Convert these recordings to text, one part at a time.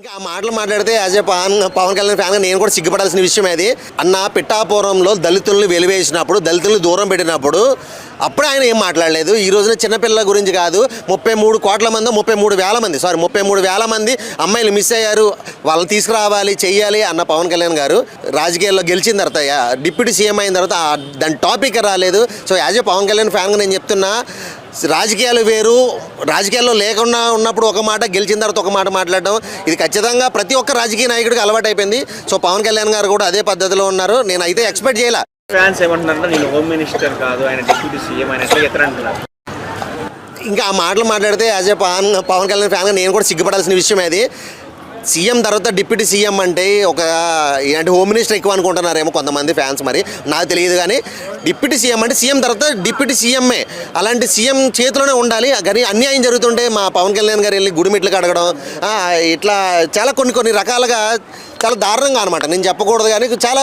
ఇంకా ఆ మాటలు మాట్లాడితే యాజ్ ఏ పవన్ పవన్ కళ్యాణ్ ఫ్యాన్గా నేను కూడా సిగ్గుపడాల్సిన విషయం అది. అన్న పిట్టాపురంలో దళితులను వెలివేసినప్పుడు దళితులను దూరం పెట్టినప్పుడు అప్పుడే ఆయన ఏం మాట్లాడలేదు. ఈ రోజున చిన్నపిల్లల గురించి కాదు ముప్పై మూడు కోట్ల మంది ముప్పై మూడు వేల మంది సారీ ముప్పై మూడు వేల మంది అమ్మాయిలు మిస్ అయ్యారు. వాళ్ళని తీసుకురావాలి చెయ్యాలి అన్న పవన్ కళ్యాణ్ గారు రాజకీయాల్లో గెలిచిన తర్వాత డిప్యూటీ సీఎం అయిన తర్వాత దాని టాపిక్ రాలేదు. So as a Pawan Kalyan ఫ్యాన్గా నేను చెప్తున్నా రాజకీయాలు వేరు. రాజకీయాల్లో లేకుండా ఉన్నప్పుడు ఒక మాట గెలిచిన తర్వాత ఒక మాట మాట్లాడడం. ఇది ఖచ్చితంగా ప్రతి ఒక్క రాజకీయ నాయకుడికి అలవాటు అయిపోయింది సో పవన్ కళ్యాణ్ గారు కూడా అదే పద్ధతిలో ఉన్నారు. నేను అయితే ఎక్స్పెక్ట్ చేయాల. ఫ్యాన్స్ ఏమంటున్నారంటే నేను హోమ్ మినిస్టర్ కాదు ఆయన డిప్యూటీ సీఎం ఆయన ఎట్లా అంటున్నారు ఇంకా ఆ మాటలు మాట్లాడితే యాజ్ ఏ పవన్ పవన్ కళ్యాణ్ ఫ్యాన్గా నేను కూడా సిగ్గుపడాల్సిన విషయం అది. సీఎం తర్వాత డిప్యూటీ సీఎం అంటే ఒక ఇలాంటి హోమ్ మినిస్టర్ ఎక్కువ అనుకుంటున్నారేమో కొంతమంది ఫ్యాన్స్ మరి. నాకు తెలియదు కానీ డిప్యూటీ సీఎం అంటే సీఎం తర్వాత డిప్యూటీ సీఎంఏ. అలాంటి సీఎం చేతిలోనే ఉండాలి. కానీ అన్యాయం జరుగుతుంటే మా పవన్ కళ్యాణ్ గారు వెళ్ళి గుడిమెట్లు కడగడం ఇట్లా చాలా కొన్ని కొన్ని రకాలుగా చాలా దారుణంగా అనమాట నేను చెప్పకూడదు కానీ చాలా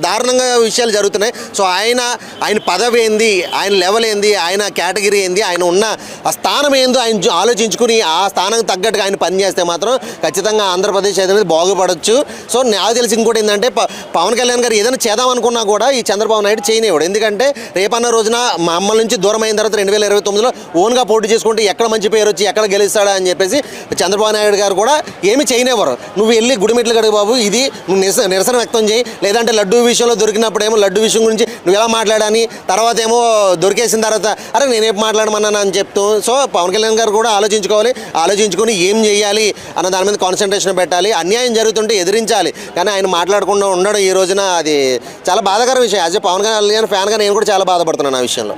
దారుణంగా విషయాలు జరుగుతున్నాయి. సో ఆయన ఆయన పదవి ఏంది ఆయన లెవెల్ ఏంది ఆయన కేటగిరీ ఏంది ఆయన ఉన్న ఆ స్థానం ఏందో ఆయన ఆలోచించుకుని ఆ స్థానం తగ్గట్టుగా ఆయన పనిచేస్తే మాత్రం ఖచ్చితంగా ఆంధ్రప్రదేశ్ అనేది బాగుపడవచ్చు సో నాకు తెలిసి ఇంకోటి ఏంటంటే ప- పవన్ కళ్యాణ్ గారు ఏదైనా చేద్దామనుకున్నా కూడా ఈ చంద్రబాబు నాయుడు చేయనివ్వడు. ఎందుకంటే రేపన్న రోజున మా నుంచి దూరం అయిన తర్వాత రెండు వేల ఇరవై తొమ్మిదిలో ఓన్గా పోటీ చేసుకుంటే ఎక్కడ మంచి పేరు వచ్చి ఎక్కడ గెలుస్తాడా అని చెప్పేసి చంద్రబాబు నాయుడు గారు కూడా ఏమి చేయనివ్వరు. నువ్వు వెళ్ళి గుడిమెట్లు గడిపో బాబు ఇది నువ్వు నిరసన నిరసన వ్యక్తం చేయి. లేదంటే లడ్డు విషయంలో దొరికినప్పుడేమో లడ్డు విషయం గురించి నువ్వు ఎలా మాట్లాడాని తర్వాత ఏమో దొరికేసిన తర్వాత అరే నేనేం మాట్లాడమన్నాను అని చెప్తూ సో పవన్ కళ్యాణ్ గారు కూడా ఆలోచించుకోవాలి. ఆలోచించుకొని ఏం చేయాలి అన్న దాని మీద కాన్సన్ట్రేషన్ పెట్టాలి. అన్యాయం జరుగుతుంటే ఎదిరించాలి. కానీ ఆయన మాట్లాడకుండా ఉండడం ఈ రోజున అది చాలా బాధాకర విషయం. యాజ్ ఏ పవన్ కళ్యాణ్ ఫ్యాన్గా నేను కూడా చాలా బాధపడుతున్నాను ఆ విషయంలో.